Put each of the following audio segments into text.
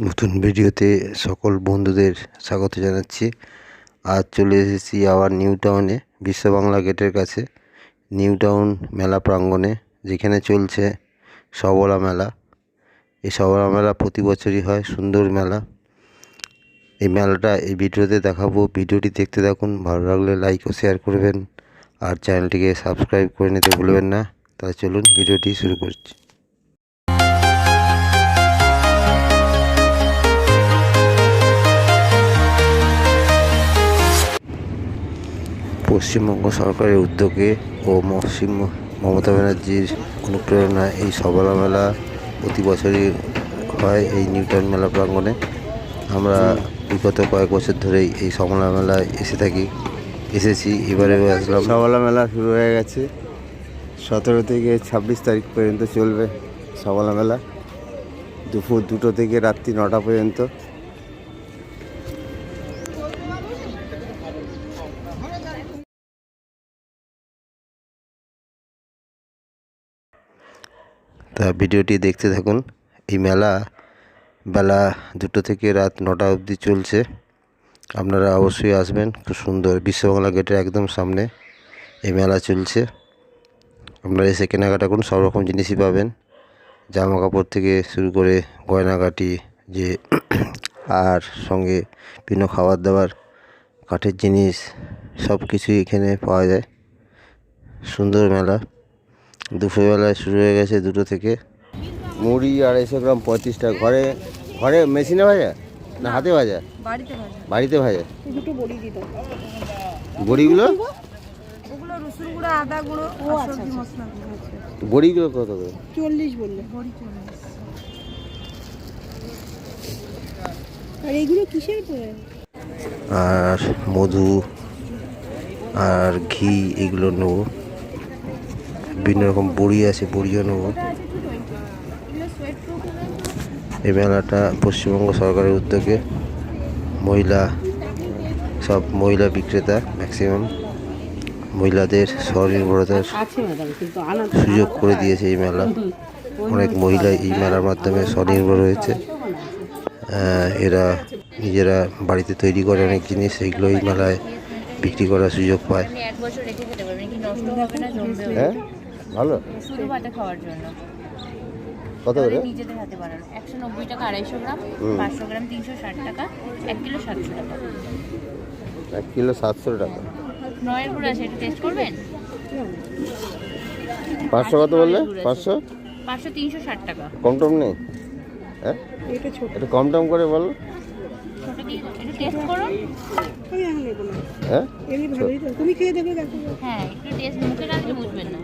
নতুন ভিডিওতে সকল বন্ধুদের স্বাগত জানাচ্ছি। আজ চলে এসেছি আবার নিউ টাউনে, বিশ্ব বাংলা গেটের কাছে, নিউ টাউন মেলা প্রাঙ্গণে, যেখানে চলছে সবলা মেলা। এই সবলা মেলা প্রতি বছরই হয়, সুন্দর মেলা। এই মেলাটা এই ভিডিওতে দেখাবো। ভিডিওটি দেখতে থাকুন, ভালো লাগলে লাইক ও শেয়ার করবেন। আর চ্যানেলটিকে সাবস্ক্রাইব করে নিতে ভুলবেন না। তাহলে চলুন, ভিডিওটি শুরু করছি। পশ্চিমবঙ্গ সরকারের উদ্যোগে ও পশ্চিম মমতা ব্যানার্জির অনুপ্রেরণায় এই সবলা মেলা প্রতি বছরই হয় এই নিউটাউন মেলা প্রাঙ্গণে। আমরা বিগত কয়েক বছর ধরেই এই সবলা মেলায় এসে থাকি, এসেছি, এবারেও আসলাম। সবলা মেলা শুরু হয়ে গেছে। সতেরো থেকে ছাব্বিশ তারিখ পর্যন্ত চলবে সবলা মেলা। দুপুর দুটো থেকে রাত্রি নটা পর্যন্ত। তা ভিডিওটি দেখতে থাকুন। এই মেলা বেলা দুটো থেকে রাত নটা অবধি চলছে। আপনারা অবশ্যই আসবেন। খুব সুন্দর বিশ্ববাংলা গেটের একদম সামনে এই মেলা চলছে। আপনারা এসে কেনাকাটা করুন, সব রকম জিনিসই পাবেন। জামা কাপড় থেকে শুরু করে গয়নাগাটি, যে আর সঙ্গে বিভিন্ন খাবার দাবার কাঠের জিনিস সব কিছুই এখানে পাওয়া যায়। সুন্দর মেলা। দুপুরবেলায় শুরু হয়ে গেছে দুটো থেকে। মুড়ি আড়াইশো গ্রাম পঁয়ত্রিশ টাকা ঘরে ঘরে মেশিনে ভাজা? না হাতে ভাজা? বাড়িতে ভাজা। বড়িগুলো? ওগুলো রসুন গুঁড়ো আদা গুঁড়ো আর সবজি মশলা গুঁড়ো বড়িগুলো কত করে? চল্লিশ বললে। আর এইগুলো কিসের আর মধু আর ঘি এগুলো নেব। বিভিন্ন রকম বড়ি আছে বড়িও নেব এই মেলাটা পশ্চিমবঙ্গ সরকারের উদ্যোগে মহিলা সব মহিলা বিক্রেতা ম্যাক্সিমাম মহিলাদের স্বনির্ভরতার সুযোগ করে দিয়েছে এই মেলা। অনেক মহিলা এই মেলার মাধ্যমে স্বনির্ভর হয়েছে। এরা নিজেরা বাড়িতে তৈরি করে অনেক জিনিস এইগুলো এই মেলায় বিক্রি করার সুযোগ পায়। হ্যাঁ? ভালো? শুধু ভাতে খাওয়ার জন্য। কত করে? নিজেদের হাতে বানানো। একশো নব্বই টাকা আড়াইশো গ্রাম পাঁচশো গ্রাম তিনশো ষাট টাকা এক কিলো সাতশো টাকা। এক কিলো সাতশো টাকা। নয়ের গুঁড়ো আছে এটা টেস্ট করবেন? পাঁচশো কত বললে? পাঁচশো? পাঁচশো তিনশো ষাট টাকা। কম টম নেই? হ্যাঁ? এটা কম টম করে বলো। ছোটো কি? একটু টেস্ট করুন। আমি এখন নেব না। হ্যাঁ? এমনি ভালোই তো। তুমি খেয়ে দেখবে দেখো। হ্যাঁ একটু টেস্ট মুখে রাখলে বুঝবেন না।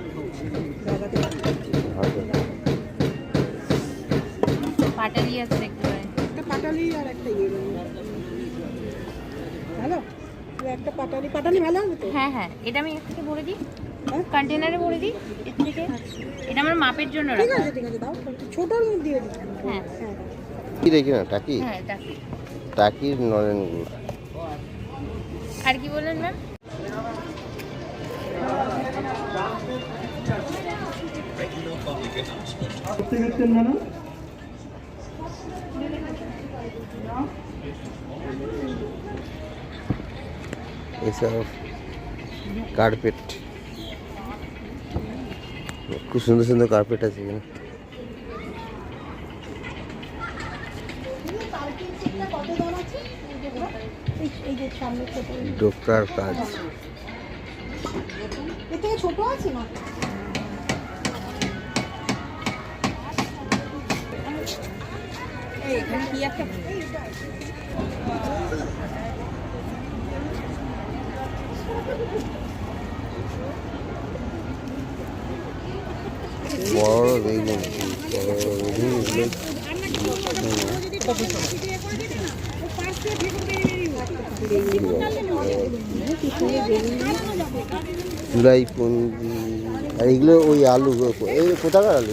পাটালি আছে একটা পাটালি আর একটা ইয়ে। ভালো? একটা পাটালি। পাটালি ভালো হবে তো? হ্যাঁ হ্যাঁ। এটা আমি এর থেকে ভরে দিই। হ্যাঁ? কন্টেনারে ভরে দিই এর থেকে। এটা আমার মাপের জন্য ঠিক আছে ঠিক আছে দাও। ছোটোর মধ্যে দিয়ে দিচ্ছি হ্যাঁ। হ্যাঁ। কি দেখি না টাকি? হ্যাঁ টাকির নরেন আর কি বললেন ম্যাম? এসব কার্পেট খুব সুন্দর সুন্দর কার্পেট আছে এখানে। ডোকরার কাজ। ছোট আছে না? কি একটা বড় বেগুন পুঞ্জি আর এগুলো ওই আলু এই কোথাকার আলু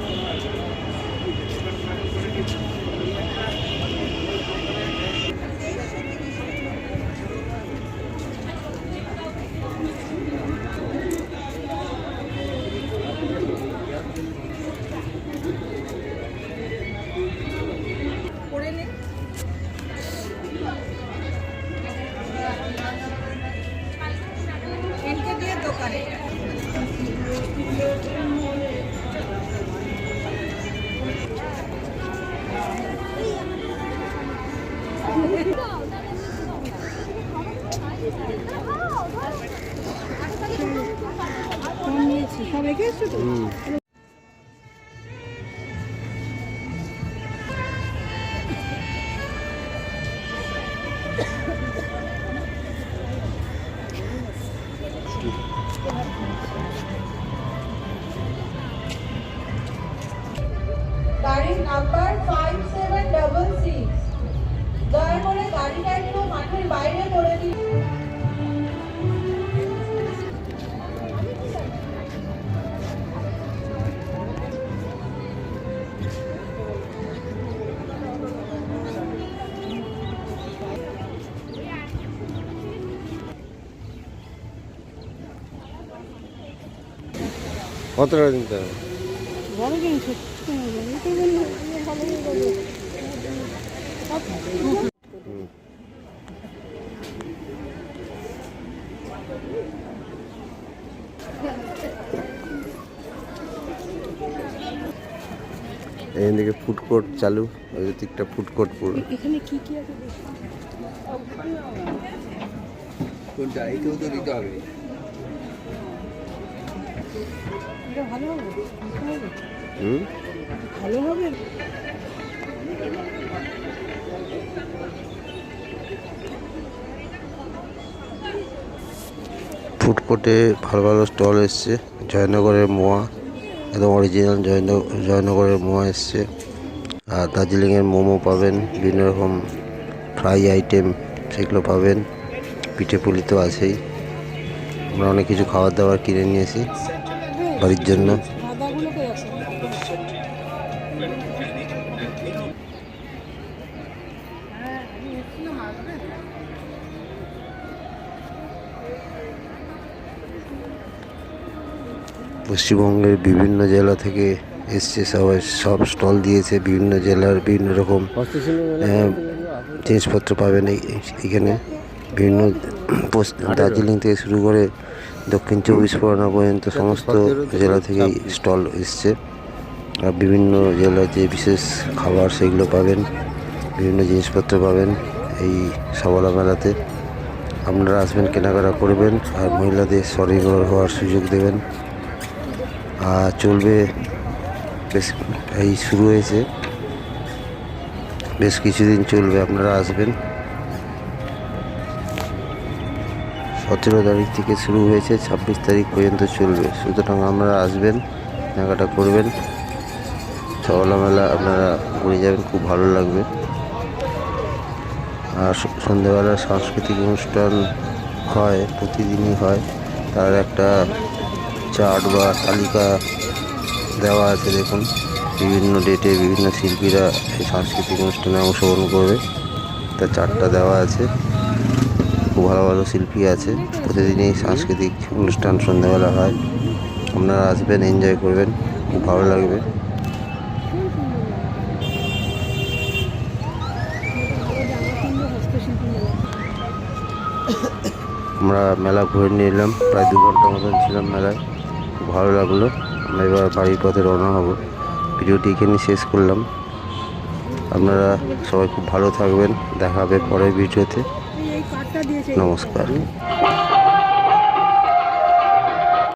সব এসছো তো? কত টাকা দিতে হবে? বড় তো এখান থেকে ফুড কোর্ট চালু ওই দিকটা ফুড কোর্ট পুরো। এখানে কি কি আছে? এটা ভালো হবে। ভালো হবে? হুম? ভালো হবে? ফুড কোর্টে ভালো ভালো স্টল এসছে। জয়নগরের মোয়া একদম অরিজিনাল জয়ন জয়নগরের মোয়া এসছে। আর দার্জিলিংয়ের মোমো পাবেন বিভিন্ন রকম ফ্রাই আইটেম সেগুলো পাবেন। পিঠে পুলি তো আছেই। আমরা অনেক কিছু খাবার দাবার কিনে নিয়েছি। বাড়ির জন্য। পশ্চিমবঙ্গের বিভিন্ন জেলা থেকে এসছে, সবাই সব স্টল দিয়েছে, বিভিন্ন জেলার বিভিন্ন রকম জিনিসপত্র পাবেন এখানে। বিভিন্ন দার্জিলিং থেকে শুরু করে দক্ষিণ চব্বিশ পরগনা পর্যন্ত সমস্ত জেলা থেকেই স্টল এসছে। আর বিভিন্ন জেলার যে বিশেষ খাবার সেগুলো পাবেন, বিভিন্ন জিনিসপত্র পাবেন এই সবলা মেলাতে। আপনারা আসবেন, কেনাকাটা করবেন আর মহিলাদের স্বনির্ভর হওয়ার সুযোগ দেবেন। আর চলবে বেশ, এই শুরু হয়েছে। বেশ কিছুদিন চলবে, আপনারা আসবেন। সতেরো তারিখ থেকে শুরু হয়েছে, ছাব্বিশ তারিখ পর্যন্ত চলবে। সুতরাং আপনারা আসবেন, কেনাকাটা করবেন। মেলা আপনারা ঘুরে যাবেন, খুব ভালো লাগবে। আর সন্ধ্যেবেলা সাংস্কৃতিক অনুষ্ঠান হয়, প্রতিদিনই হয়। তার একটা চার্ট বা তালিকা দেওয়া আছে, দেখুন। বিভিন্ন ডেটে বিভিন্ন শিল্পীরা এই সাংস্কৃতিক অনুষ্ঠানে অংশগ্রহণ করবে। তার চার্টটা দেওয়া আছে। ভালো ভালো শিল্পী আছে। প্রতিদিনই সাংস্কৃতিক অনুষ্ঠান সন্ধ্যাবেলা হয়। আপনারা আসবেন এনজয় করবেন, খুব ভালো লাগবে। আমরা মেলা ঘুরে নিয়ে এলাম, প্রায় দু ঘণ্টা মতন ছিলাম মেলায়। খুব ভালো লাগল। আমরা এবার বাড়ির পথে রওনা হব। ভিডিওটি এখানে শেষ করলাম। আপনারা সবাই খুব ভালো থাকবেন। দেখা হবে পরের ভিডিওতে। নমস্কার।